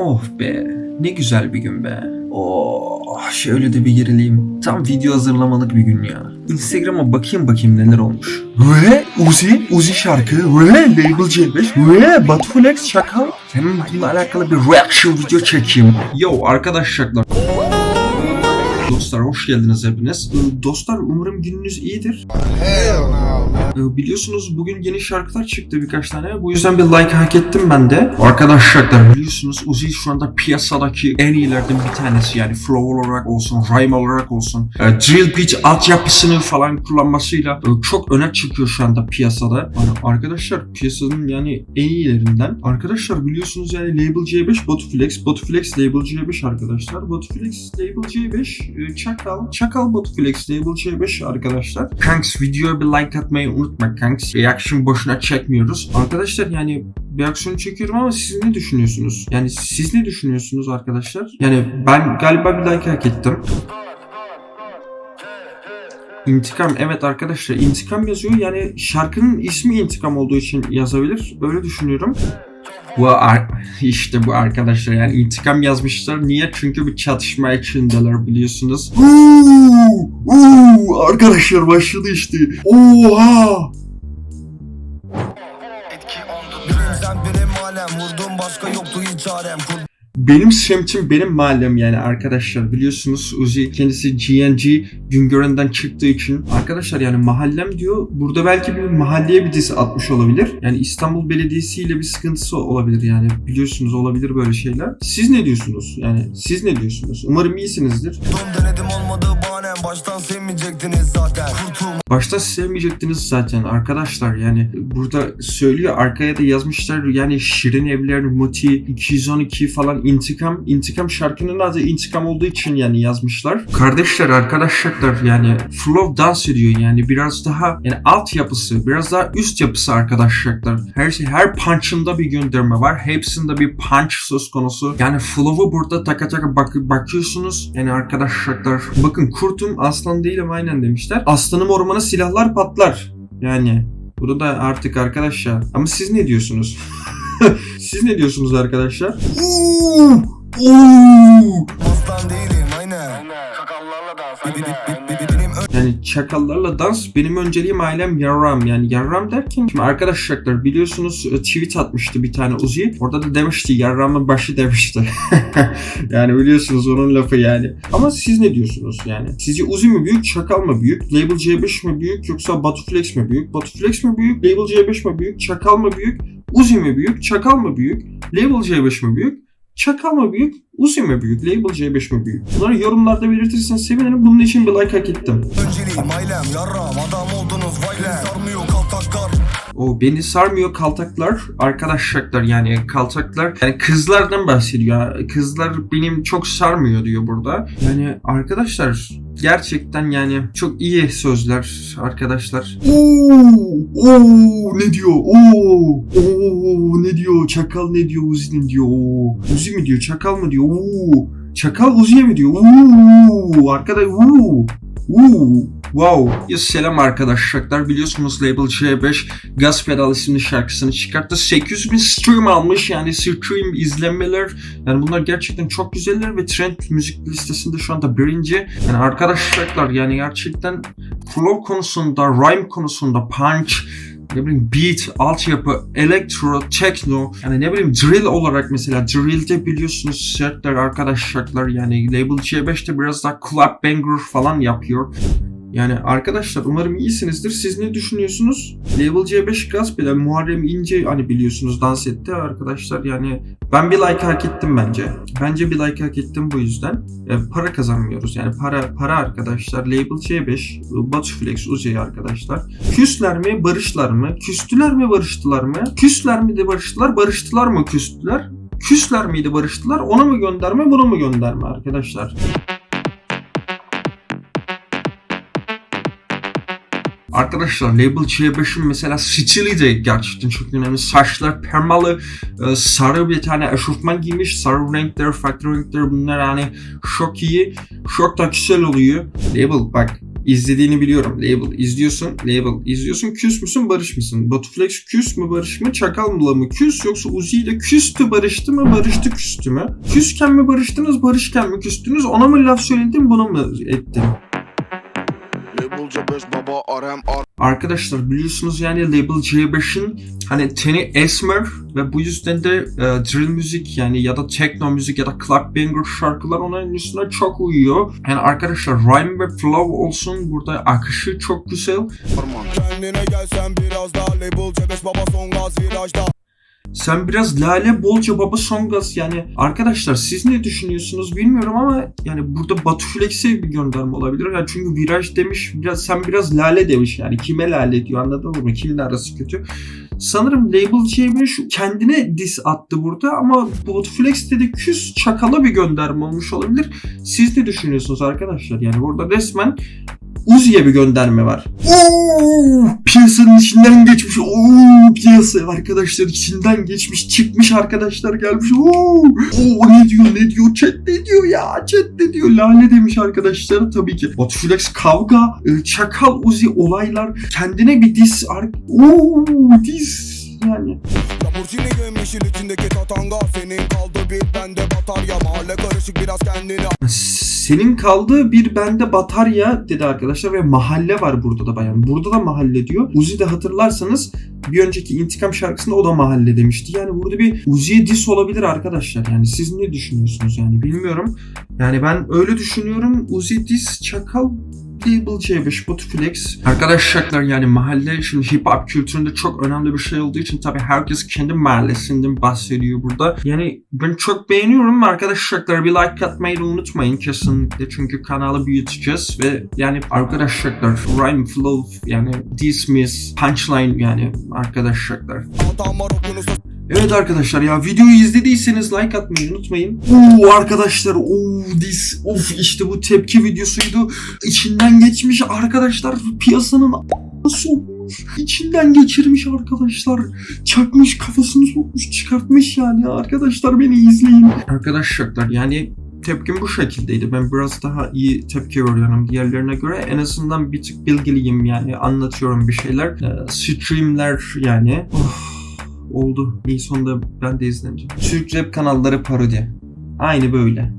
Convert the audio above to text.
Oh be, ne güzel bir gün be. Oh, şöyle de bir gerileyim. Tam video hazırlamalık bir gün ya. Instagram'a bakayım bakayım neler olmuş. Ve Uzi, Uzi şarkı, ve Label C5, ve Batu Flex Çakal. Hemen bununla alakalı bir reaction video çekeyim. Yo arkadaşlar. Dostlar hoş geldiniz hepiniz. Ee, Dostlar umarım gününüz iyidir. Ee, Biliyorsunuz bugün yeni şarkılar çıktı birkaç tane. Bu yüzden bir like hak ettim ben de. Arkadaşlar biliyorsunuz Uzi şu anda piyasadaki en iyilerden bir tanesi. Yani flow olarak olsun, rhyme olarak olsun. e, drill beat altyapısını falan kullanmasıyla e, çok öne çıkıyor şu anda piyasada. Arkadaşlar piyasanın yani en iyilerinden. Arkadaşlar biliyorsunuz yani Label C5 Botuflex. Botuflex Label C5 arkadaşlar. Botuflex Label C5 Çakal. Çakal Botuflex Label C5 arkadaşlar. Kanks videoya bir like atmayı unutma kanks. Reaction boşuna çekmiyoruz. Arkadaşlar yani bir aksiyon çekiyorum ama siz ne düşünüyorsunuz? Yani siz ne düşünüyorsunuz arkadaşlar? Yani ben galiba bir like hak ettim. İntikam evet arkadaşlar intikam yazıyor yani şarkının ismi intikam olduğu için yazabilir öyle düşünüyorum. Bu ar- işte bu arkadaşlar yani intikam yazmışlar. Niye? Çünkü bir çatışma içindeler biliyorsunuz. Uuu, uuu, arkadaşlar başladı işte. Oha! Birim sen benim alem Vurdum başka yoktu hiç çarem Benim semtim benim mahallem yani arkadaşlar. Biliyorsunuz Uzi kendisi GNG Güngören'den çıktığı için. Arkadaşlar yani mahallem diyor burada belki bir mahalleye bir dizi atmış olabilir. Yani İstanbul Belediyesi ile bir sıkıntısı olabilir yani. Biliyorsunuz olabilir böyle şeyler. Siz ne diyorsunuz? Yani siz ne diyorsunuz? Umarım iyisinizdir. Denedim olmadı bahanem Baştan sevmeyecektiniz zaten Başta sevmeyecektiniz zaten arkadaşlar yani burada söylüyor arkaya da yazmışlar yani Şirin Evler, Muti, 212 falan intikam. İntikam şarkının adı intikam olduğu için yani yazmışlar. Kardeşler arkadaşlar yani flow dans ediyor yani biraz daha yani alt yapısı biraz daha üst yapısı arkadaşlar. Her şey her punch'ında bir gönderme var. Hepsinde bir punch söz konusu. Yani flow'u burada taka taka bak bakıyorsunuz. Yani arkadaşlar bakın kurtum aslan değilim aynen demişler. Aslanım ormanı silahlar patlar. Yani burada artık arkadaşlar. Ama siz ne diyorsunuz? siz ne diyorsunuz arkadaşlar? Oo! Oo! Aslan değilim aynen Kakallarla dans Benim Yani çakallarla dans benim önceliğim ailem yarram. Yani yarram derken şimdi arkadaşlar biliyorsunuz e, tweet atmıştı bir tane Uzi. Orada da demişti yarramın başı demişti. yani biliyorsunuz onun lafı yani. Ama siz ne diyorsunuz yani? Sizce Uzi mi büyük, çakal mı büyük? Label C5 mi büyük yoksa Batuflex mi büyük? Batuflex mi büyük? Label C5 mi büyük? Çakal mı büyük? Uzi mi büyük? Çakal mı büyük? Label C5 mi büyük? Çakal mı büyük? Uzi mi büyük? Label C5 mi büyük? Bunları yorumlarda belirtirseniz sevinirim. Bunun için bir like hak ettim. önceliğim ailem Yarram adam oldunuz vay be Sarmıyor kaltaklar O beni sarmıyor kaltaklar arkadaşlar yani kaltaklar yani kızlardan bahsediyor. Kızlar benim çok sarmıyor diyor burada. Yani arkadaşlar gerçekten yani çok iyi sözler arkadaşlar. Oo, oo ne diyor? Oo, oo ne diyor? Çakal ne diyor? Uzi ne diyor? Oo, Uzi mi diyor? Çakal mı diyor? Oo, Çakal Uzi'ye mi diyor? Oo, arkada oo. Oo, wow. Ya selam arkadaşlar. Biliyorsunuz Label C5 Gaz Pedal isimli şarkısını çıkarttı. 800 bin stream almış yani stream izlenmeler. Yani bunlar gerçekten çok güzeller ve trend müzik listesinde şu anda birinci. Yani arkadaşlar yani gerçekten flow konusunda, rhyme konusunda, punch, ne bileyim beat, altyapı, elektro, techno yani ne bileyim drill olarak mesela drill'de biliyorsunuz sertler arkadaşlar yani Label C5'te biraz daha club banger falan yapıyor. Yani arkadaşlar umarım iyisinizdir. Siz ne düşünüyorsunuz? Label C5 gaz bile Muharrem İnce hani biliyorsunuz dans etti arkadaşlar. Yani ben bir like hak ettim bence. Bence bir like hak ettim bu yüzden. E, para kazanmıyoruz. Yani para para arkadaşlar. Label C5, Batuflex, Uzi arkadaşlar. Küsler mi, barışlar mı? Küstüler mi, barıştılar mı? Küsler mi de barıştılar, barıştılar mı, küstüler? Küsler miydi, barıştılar? Onu mu gönderme, bunu mu gönderme arkadaşlar? Arkadaşlar Label C5'in mesela stili de gerçekten çok önemli. Saçlar permalı, e, sarı bir tane eşofman giymiş. Sarı renkler, farklı renkler bunlar hani çok iyi. Çok da güzel oluyor. Label bak izlediğini biliyorum. Label izliyorsun. Label izliyorsun. Küs müsün barış mısın? Batuflex küs mü barış mı? Çakal mı küs yoksa Uzi ile küstü barıştı mı? Barıştı küstü mü? Küsken mi barıştınız? Barışken mi küstünüz? Ona mı laf söyledin? Buna mı ettin? C5 baba RM Arkadaşlar biliyorsunuz yani Label C5'in hani teni esmer ve bu yüzden de e, drill müzik yani ya da techno müzik ya da club banger şarkılar onun üstüne çok uyuyor. Yani arkadaşlar rhyme ve flow olsun burada akışı çok güzel. Kendine gelsen biraz daha Label C5 baba son gaz virajda Sen biraz lale bolca baba son gaz yani arkadaşlar siz ne düşünüyorsunuz bilmiyorum ama yani burada Batu Flex'e bir gönderme olabilir. Yani çünkü viraj demiş biraz sen biraz lale demiş yani kime lale diyor anladın mı? Kiminle arası kötü? Sanırım Label C5 kendine diss attı burada ama Batu Flex'te de küs çakala bir gönderme olmuş olabilir. Siz ne düşünüyorsunuz arkadaşlar? Yani burada resmen Uzi'ye bir gönderme var. Oo, piyasanın içinden geçmiş. Oo, piyasa arkadaşlar içinden geçmiş. Çıkmış arkadaşlar gelmiş. Oo, oo ne diyor ne diyor? Chat ne diyor ya? Chat ne diyor? Lale demiş arkadaşlar tabii ki. Botflex kavga, e, çakal Uzi olaylar. Kendine bir diss. ar- Oo, diss yani. Lamborghini yemişin içindeki tatanga Senin kaldı bir bende batarya Mahalle karışık biraz kendine Senin kaldığı bir bende batarya dedi arkadaşlar ve mahalle var burada da bayan. Burada da mahalle diyor. Uzi de hatırlarsanız bir önceki intikam şarkısında o da mahalle demişti. Yani burada bir Uzi'ye diss olabilir arkadaşlar. Yani siz ne düşünüyorsunuz yani bilmiyorum. Yani ben öyle düşünüyorum. Uzi diss çakal Label C5 Botflex. Arkadaşlar yani mahalle şimdi hip hop kültüründe çok önemli bir şey olduğu için tabii herkes kendi mahallesinden bahsediyor burada. Yani ben çok beğeniyorum arkadaşlar bir like atmayı da unutmayın kesinlikle çünkü kanalı büyüteceğiz ve yani arkadaşlar rhyme flow yani dismiss punchline yani arkadaşlar. Evet arkadaşlar ya videoyu izlediyseniz like atmayı unutmayın. Oo arkadaşlar oo dis of işte bu tepki videosuydu. İçinden geçmiş arkadaşlar piyasanın sokmuş. İçinden geçirmiş arkadaşlar. Çakmış kafasını sokmuş çıkartmış yani arkadaşlar beni izleyin. Arkadaşlar yani tepkim bu şekildeydi. Ben biraz daha iyi tepki veriyorum diğerlerine göre. En azından bir tık bilgiliyim yani anlatıyorum bir şeyler. Ee, streamler yani. Of oldu. İyi sonunda ben de izleneceğim. Türk rap kanalları parodi. Aynı böyle.